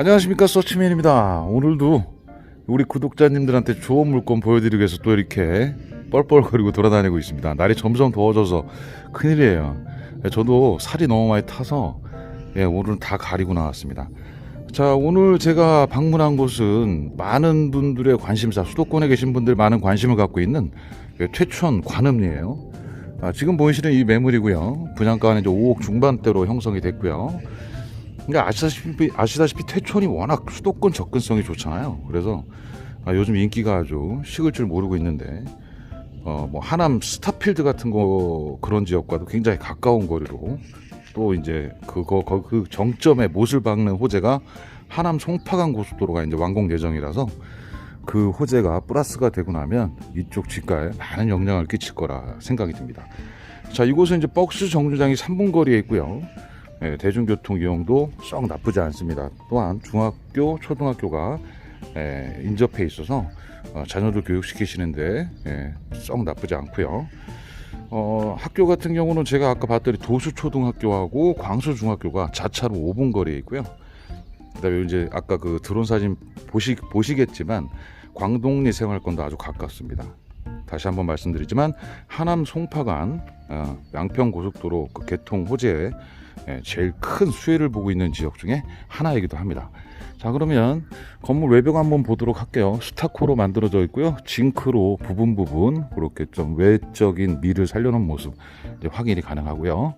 안녕하십니까 서치맨입니다. 오늘도 우리 구독자님들한테 좋은 물건 보여드리기 위해서 또 이렇게 뻘뻘거리고 돌아다니고 있습니다. 날이 점점 더워져서 큰일이에요. 예, 저도 살이 너무 많이 타서 예, 오늘은 다 가리고 나왔습니다. 자 오늘 제가 방문한 곳은 많은 분들의 관심사 수도권에 계신 분들 많은 관심을 갖고 있는 예, 퇴천 관음리예요. 아, 지금 보이시는 이 매물이고요. 분양가는 이제 5억 중반대로 형성이 됐고요. 그러니까 아시다시피 아시다시피 퇴촌이 워낙 수도권 접근성이 좋잖아요. 그래서 아, 요즘 인기가 아주 식을 줄 모르고 있는데 어, 뭐 하남 스타필드 같은 거 그런 지역과도 굉장히 가까운 거리로 또 이제 그거 거- 그 정점에 못을 박는 호재가 하남 송파간 고속도로가 이제 완공 예정이라서 그 호재가 플러스가 되고 나면 이쪽 집가에 많은 영향을 끼칠 거라 생각이 듭니다. 자, 이곳은 이제 박스 정류장이 3분 거리에 있고요. 예, 대중교통 이용도 썩 나쁘지 않습니다. 또한 중학교, 초등학교가 예, 인접해 있어서 어, 자녀들 교육시키시는데 예, 썩 나쁘지 않고요. 어, 학교 같은 경우는 제가 아까 봤더니 도수초등학교하고 광수중학교가 자차로 5분 거리에 있고요. 그다음에 이제 아까 그 드론 사진 보시, 보시겠지만 광동리 생활권도 아주 가깝습니다. 다시 한번 말씀드리지만 하남 송파간 어, 양평 고속도로 그 개통 호재에 예, 제일 큰 수혜를 보고 있는 지역 중에 하나이기도 합니다. 자 그러면 건물 외벽 한번 보도록 할게요. 스타코로 만들어져 있고요. 징크로 부분 부분 그렇게 좀 외적인 미를 살려놓은 모습 확인이 가능하고요.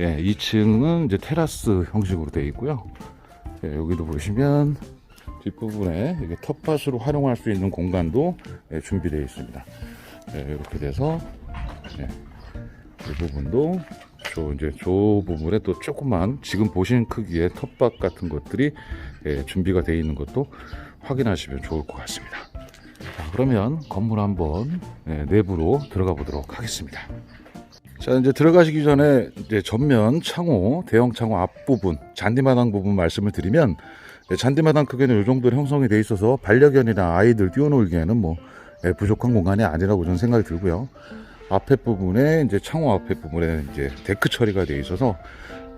예, 2층은 이제 테라스 형식으로 되어 있고요. 예, 여기도 보시면 뒷부분에 이게 텃밭으로 활용할 수 있는 공간도 예, 준비되어 있습니다. 예, 이렇게 돼서 예, 이 부분도 저 이제 저 부분에 또 조그만 지금 보시는 크기의 텃밭 같은 것들이 예, 준비가 되어 있는 것도 확인하시면 좋을 것 같습니다. 자, 그러면 건물 한번 예, 내부로 들어가 보도록 하겠습니다. 자 이제 들어가시기 전에 이제 전면 창호 대형 창호 앞부분 잔디마당 부분 말씀을 드리면 예, 잔디마당 크기는 이 정도로 형성이 돼 있어서 반려견이나 아이들 뛰어놀기에는 뭐 예, 부족한 공간이 아니라고 저는 생각이 들고요. 앞에 부분에 이제 창호 앞에 부분에 이제 데크 처리가 되어 있어서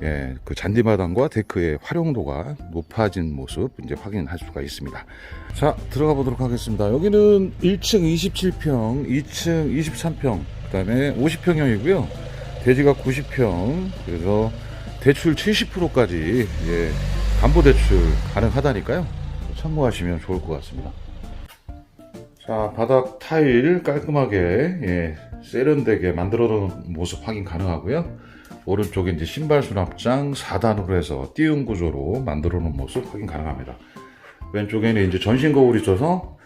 예, 그 잔디마당과 데크의 활용도가 높아진 모습 이제 확인할 수가 있습니다. 자, 들어가 보도록 하겠습니다. 여기는 1층 27평, 2층 23평, 그다음에 50평형이고요. 대지가 90평, 그래서 대출 70%까지 예, 담보 대출 가능하다니까요. 참고하시면 좋을 것 같습니다. 자, 바닥 타일 깔끔하게 예, 세련되게 만들어 놓은 모습 확인 가능하고요. 오른쪽에 이제 신발 수납장 4단으로 해서 띄운 구조로 만들어 놓은 모습 확인 가능합니다. 왼쪽에는 이제 전신 거울이 있어서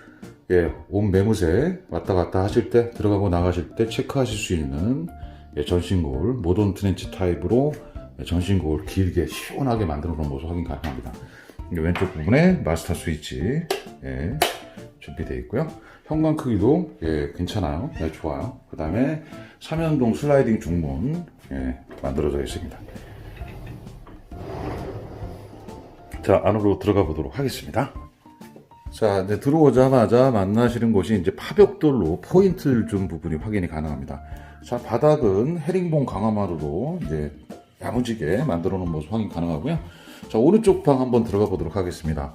예, 옷 매무새 왔다 갔다 하실 때 들어가고 나가실 때 체크하실 수 있는 예, 전신 거울 모던 트렌치 타입으로 예, 전신 거울 길게 시원하게 만들어 놓은 모습 확인 가능합니다. 왼쪽 부분에 마스터 스위치 예, 준비되어 있고요. 현관 크기도 예, 괜찮아요. 네, 좋아요. 그 다음에 삼연동 슬라이딩 중문 예, 만들어져 있습니다. 자 안으로 들어가 보도록 하겠습니다. 자 이제 들어오자마자 만나시는 곳이 이제 파벽돌로 포인트를 준 부분이 확인이 가능합니다. 자 바닥은 헤링봉 강화마루로 이제 야무지게 만들어 놓은 모습 확인 가능하고요. 자 오른쪽 방 한번 들어가 보도록 하겠습니다.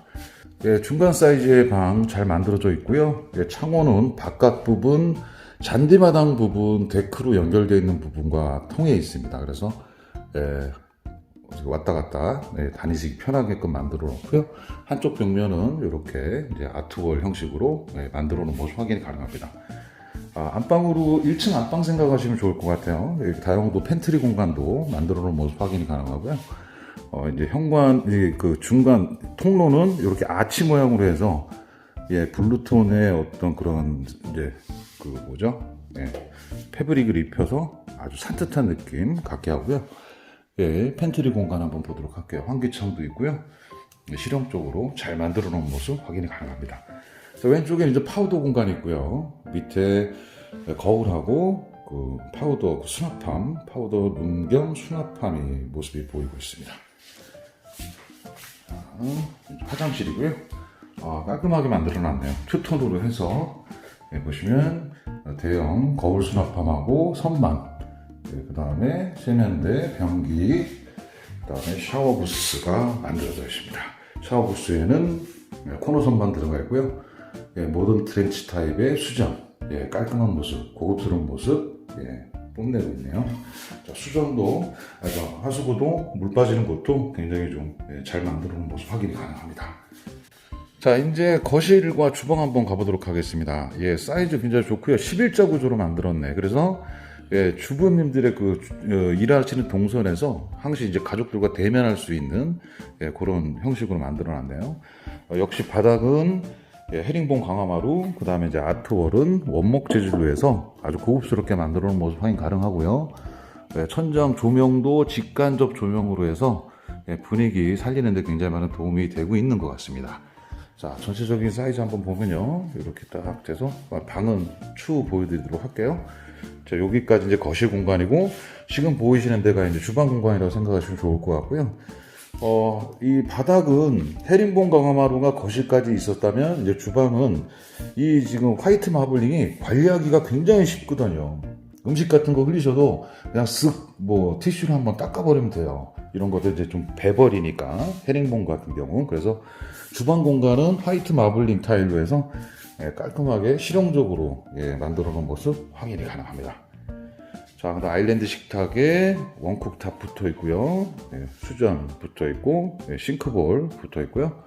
예, 중간 사이즈의 방 잘 만들어져 있고요. 예, 창호는 바깥 부분, 잔디마당 부분, 데크로 연결되어 있는 부분과 통해 있습니다. 그래서 예, 왔다 갔다 예, 다니시기 편하게끔 만들어 놓고요. 한쪽 벽면은 이렇게 아트월 형식으로 예, 만들어 놓은 모습 확인이 가능합니다. 아, 안방으로 1층 안방 생각하시면 좋을 것 같아요. 예, 다용도 팬트리 공간도 만들어 놓은 모습 확인이 가능하고요. 어, 이제 현관, 이그 중간 통로는 이렇게 아치 모양으로 해서, 예, 블루톤의 어떤 그런, 이제, 그 뭐죠? 예, 패브릭을 입혀서 아주 산뜻한 느낌 갖게 하고요. 예, 팬트리 공간 한번 보도록 할게요. 환기창도 있고요. 예, 실용적으로 잘 만들어 놓은 모습 확인이 가능합니다. 자, 왼쪽에 이제 파우더 공간이 있고요. 밑에 거울하고 그 파우더 그 수납함, 파우더 룸 겸 수납함이 모습이 보이고 있습니다. 어, 화장실이고요. 아, 깔끔하게 만들어놨네요. 투톤으로 해서 예, 보시면 대형 거울 수납함하고 선반, 그 다음에 세면대, 변기, 그 다음에 샤워 부스가 만들어져 있습니다. 샤워 부스에는 예, 코너 선반 들어가 있고요. 예, 모든 트렌치 타입의 수전, 예, 깔끔한 모습, 고급스러운 모습 예, 뽐내고 있네요. 자, 수전도, 아, 저 하수구도 물 빠지는 곳도 굉장히 좀잘 만들어 놓은 모습 확인이 가능합니다. 자, 이제 거실과 주방 한번 가보도록 하겠습니다. 예, 사이즈 굉장히 좋고요. 11자 구조로 만들었네. 그래서 예, 주부님들의 그 어, 일하시는 동선에서 항시 이제 가족들과 대면할 수 있는 예, 그런 형식으로 만들어놨네요. 어, 역시 바닥은 예, 헤링본 강화마루, 그 다음에 이제 아트월은 원목 재질로 해서 아주 고급스럽게 만들어 놓은 모습 확인 가능하고요. 예, 천장 조명도 직간접 조명으로 해서 예, 분위기 살리는데 굉장히 많은 도움이 되고 있는 것 같습니다. 자, 전체적인 사이즈 한번 보면요. 이렇게 딱 돼서 방은 추후 보여드리도록 할게요. 자, 여기까지 이제 거실 공간이고, 지금 보이시는 데가 이제 주방 공간이라고 생각하시면 좋을 것 같고요. 어, 이 바닥은 헤링본 강화마루가 거실까지 있었다면, 이제 주방은 이 지금 화이트 마블링이 관리하기가 굉장히 쉽거든요. 음식 같은 거 흘리셔도 그냥 쓱 뭐 티슈로 한번 닦아버리면 돼요. 이런 것들 이제 좀 배버리니까 헤링본 같은 경우 그래서 주방 공간은 화이트 마블링 타일로 해서 예, 깔끔하게 실용적으로 예, 만들어 놓은 모습 확인이 가능합니다. 자, 그다음 아일랜드 식탁에 원쿡탑 붙어 있고요. 예, 수전 붙어 있고 예, 싱크볼 붙어 있고요.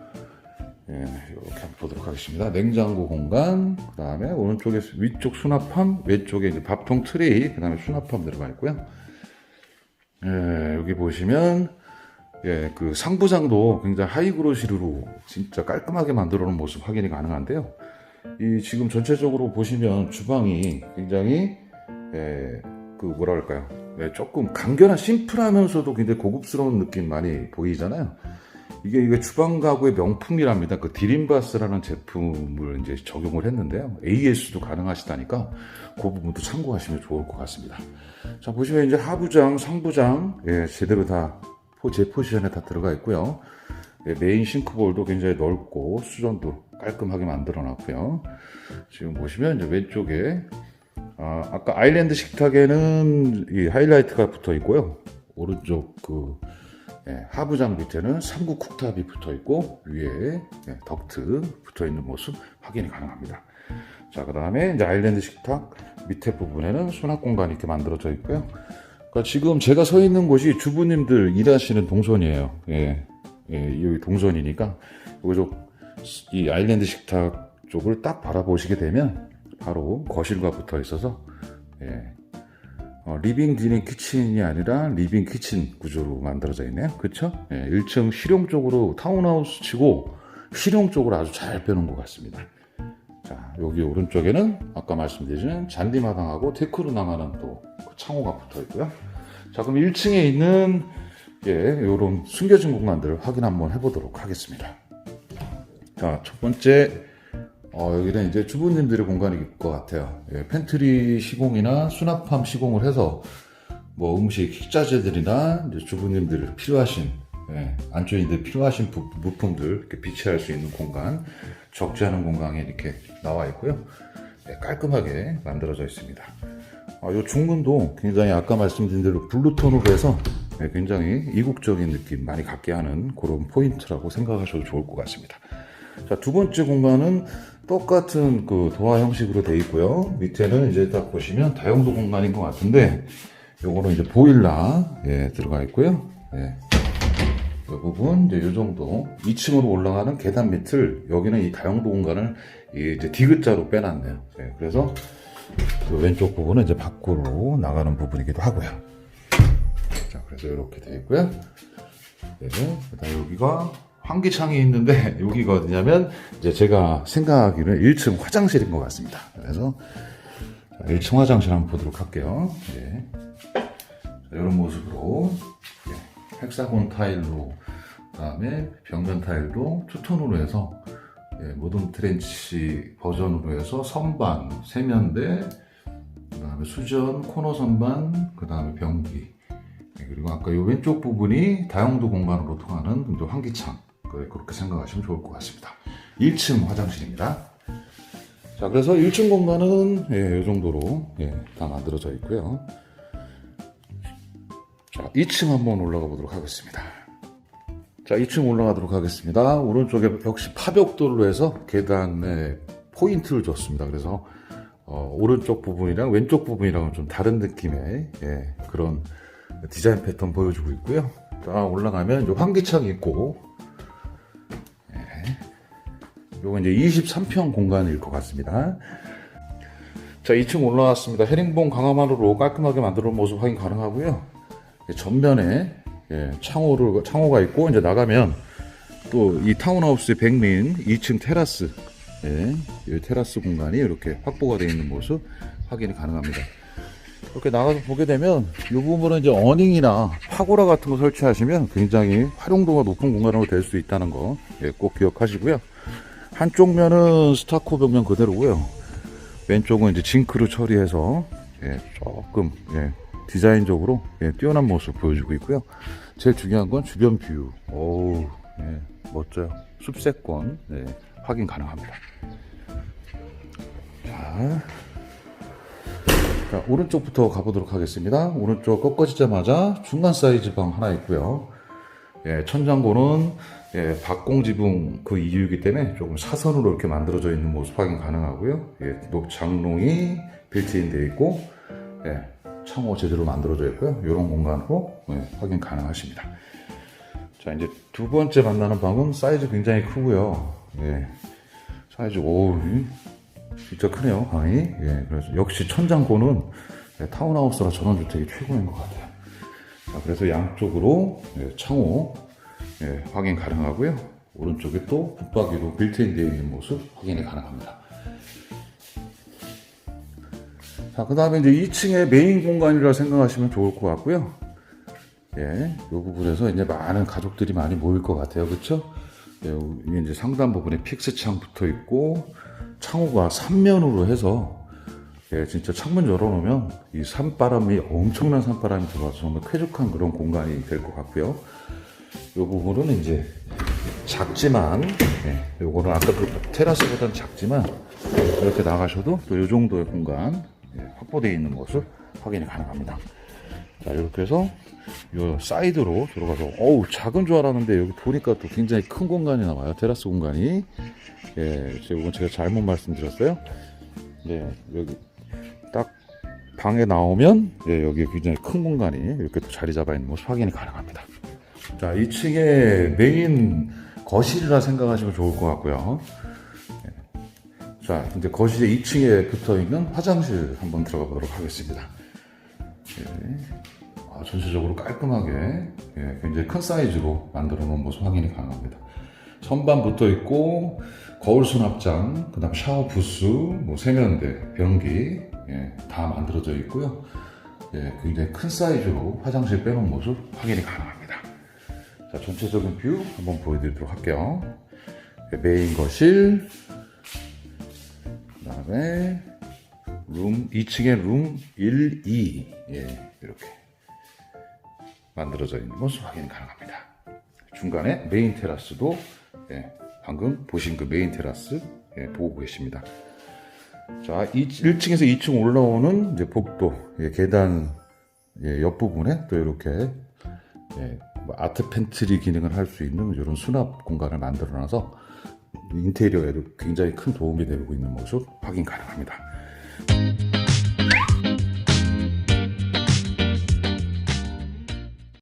예, 이렇게 한번 보도록 하겠습니다. 냉장고 공간, 그 다음에 오른쪽에 위쪽 수납함, 왼쪽에 이제 밥통 트레이, 그 다음에 수납함 들어가 있고요. 예, 여기 보시면, 예, 그 상부장도 굉장히 하이그로시르로 진짜 깔끔하게 만들어 놓은 모습 확인이 가능한데요. 이 지금 전체적으로 보시면 주방이 굉장히, 예, 그 그럴까요? 예, 조금 간결한 심플하면서도 굉장히 고급스러운 느낌 많이 보이잖아요. 이게 이게 주방 가구의 명품이랍니다. 그 디림바스라는 제품을 이제 적용을 했는데요. AS도 가능하시다니까 그 부분도 참고하시면 좋을 것 같습니다. 자 보시면 이제 하부장, 상부장 예, 제대로 다 제 포지션에 다 들어가 있고요. 예, 메인 싱크볼도 굉장히 넓고 수전도 깔끔하게 만들어 놨고요. 지금 보시면 이제 왼쪽에 아, 아까 아일랜드 식탁에는 이 하이라이트가 붙어 있고요. 오른쪽 그 예, 하부장 밑에는 삼구 쿡탑이 붙어 있고 위에 예, 덕트 붙어 있는 모습 확인이 가능합니다. 자, 그 다음에 이제 아일랜드 식탁 밑에 부분에는 수납 공간이 이렇게 만들어져 있고요. 그러니까 지금 제가 서 있는 곳이 주부님들 일하시는 동선이에요. 예, 예, 여기 동선이니까 여기서 이 아일랜드 식탁 쪽을 딱 바라보시게 되면 바로 거실과 붙어 있어서 예, 어, 리빙 디닝 키친이 아니라 리빙 키친 구조로 만들어져 있네요. 그렇죠? 예, 1층 실용 쪽으로 타운하우스 치고 실용 쪽으로 아주 잘 빼놓은 것 같습니다. 자, 여기 오른쪽에는 아까 말씀드린 잔디마당하고 데크로 나가는 또그 창호가 붙어 있고요. 자, 그럼 1층에 있는 예, 이런 숨겨진 공간들 확인 한번 해보도록 하겠습니다. 자, 첫 번째 어, 여기는 이제 주부님들의 공간일 것 같아요. 예, 팬트리 시공이나 수납함 시공을 해서 뭐 음식 식자재들이나 주부님들 필요하신 예, 안주인들 필요하신 부, 물품들 이렇게 비치할 수 있는 공간, 적지 않은 공간에 이렇게 나와 있고요. 예, 깔끔하게 만들어져 있습니다. 아, 이 중문도 굉장히 아까 말씀드린 대로 블루톤으로 해서 예, 굉장히 이국적인 느낌 많이 갖게 하는 그런 포인트라고 생각하셔도 좋을 것 같습니다. 자, 두 번째 공간은 똑같은 그 도화 형식으로 되어 있고요. 밑에는 이제 딱 보시면 다용도 공간인 것 같은데, 요거는 이제 보일러, 예, 들어가 있고요. 예. 이 부분, 이제 요 정도. 2층으로 올라가는 계단 밑을, 여기는 이 다용도 공간을 이 이제 디귿자로 빼놨네요. 예, 그래서 그 왼쪽 부분은 이제 밖으로 나가는 부분이기도 하고요. 자, 그래서 이렇게 되어 있고요. 네, 그다음 여기가 환기창이 있는데 여기가 어디냐면 이제 제가 생각하기로는 1층 화장실인 것 같습니다. 그래서 1층 화장실 한번 보도록 할게요. 네. 자, 이런 모습으로 예, 헥사곤 타일로 그다음에 벽면 타일도 투톤으로 해서 예, 모든 트렌치 버전으로 해서 선반, 세면대, 그다음에 수전, 코너 선반, 그다음에 변기 네, 그리고 아까 이 왼쪽 부분이 다용도 공간으로 통하는 환기창 그- 그렇게 생각하시면 좋을 것 같습니다. 1층 화장실입니다. 자, 그래서 1층 공간은 예, 이 정도로 예, 다 만들어져 있고요. 자, 2층 한번 올라가 보도록 하겠습니다. 자, 2층 올라가도록 하겠습니다. 오른쪽에 역시 파벽돌로 해서 계단에 포인트를 줬습니다. 그래서 어, 오른쪽 부분이랑 왼쪽 부분이랑은 좀 다른 느낌의 예, 그런 디자인 패턴 보여주고 있고요. 자, 올라가면 환기창이 있고 예, 요거 이제 23평 공간일 것 같습니다. 자, 2층 올라왔습니다. 헤링본 강화마루로 깔끔하게 만들어 놓은 모습 확인 가능하고요. 예, 전면에 예, 창호를 창호가 있고 이제 나가면 또 이 타운하우스의 백민 2층 테라스 예, 이 테라스 공간이 이렇게 확보가 되어 있는 모습 확인이 가능합니다. 이렇게 나가서 보게 되면 이 부분은 이제 어닝이나 파고라 같은 거 설치하시면 굉장히 활용도가 높은 공간으로 될 수 있다는 거 예, 꼭 기억하시고요. 한쪽 면은 스타코 벽면 그대로고요. 왼쪽은 이제 징크로 처리해서 예, 조금 예, 디자인적으로 예, 뛰어난 모습 보여주고 있고요. 제일 중요한 건 주변 뷰. 오우, 예, 멋져요. 숲세권 예, 확인 가능합니다. 자, 자, 오른쪽부터 가보도록 하겠습니다. 오른쪽 꺾어지자마자 중간 사이즈 방 하나 있고요. 예, 천장고는 예, 박공지붕 그 이유이기 때문에 조금 사선으로 이렇게 만들어져 있는 모습 확인 가능하고요. 예, 녹 장롱이 빌트인 되어 있고, 예, 창호 제대로 만들어져 있고요. 이런 공간으로 예, 확인 가능하십니다. 자, 이제 두 번째 만나는 방은 사이즈 굉장히 크고요. 예, 사이즈, 오, 진짜 크네요, 방이. 예, 그래서 역시 천장고는 예, 타운하우스라 전원주택이 최고인 것 같아요. 자, 그래서 양쪽으로 예, 창호 예, 확인 가능하고요. 오른쪽에 또 붙박이로 빌트인 되어 있는 모습 확인이 가능합니다. 자, 그 다음에 이제 2층의 메인 공간이라 생각하시면 좋을 것 같고요. 예, 이 부분에서 이제 많은 가족들이 많이 모일 것 같아요. 그쵸? 예, 이제 상단 부분에 픽스 창 붙어 있고, 창호가 3면으로 해서, 예, 진짜 창문 열어놓으면 이 산바람이, 엄청난 산바람이 들어와서 정말 쾌적한 그런 공간이 될 것 같고요. 이 부분은 이제 작지만, 예, 요거는 아까 그 테라스보다는 작지만, 이렇게 나가셔도 또 이 정도의 공간, 예, 확보되어 있는 모습 확인이 가능합니다. 자, 이렇게 해서 요 사이드로 들어가서 어우 작은 줄 알았는데 여기 보니까 또 굉장히 큰 공간이 나와요 테라스 공간이 예 제가 잘못 말씀드렸어요 예 여기 딱 방에 나오면 예 여기 굉장히 큰 공간이 이렇게 또 자리 잡아 있는 모습 확인이 가능합니다 자 2층에 메인 거실이라 생각하시면 좋을 것 같고요 예. 자 이제 거실에 2층에 붙어 있는 화장실 한번 들어가 보도록 하겠습니다 예. 아, 전체적으로 깔끔하게 예, 굉장히 큰 사이즈로 만들어 놓은 모습 확인이 가능합니다. 선반 붙어 있고 거울 수납장, 그다음 샤워 부스, 뭐 세면대, 변기 예, 다 만들어져 있고요. 예, 굉장히 큰 사이즈로 화장실 빼놓은 모습 확인이 가능합니다. 자, 전체적인 뷰 한번 보여드리도록 할게요. 예, 메인 거실, 그 다음에 룸 2층에 룸 1, 2 예, 이렇게 만들어져 있는 모습 확인 가능합니다. 중간에 메인 테라스도 예, 방금 보신 그 메인 테라스 예, 보고 계십니다. 자, 1층에서 2층 올라오는 이제 복도 예, 계단 예, 옆부분에 또 이렇게 예, 뭐 아트 팬트리 기능을 할 수 있는 이런 수납 공간을 만들어놔서 인테리어에도 굉장히 큰 도움이 되고 있는 모습 확인 가능합니다.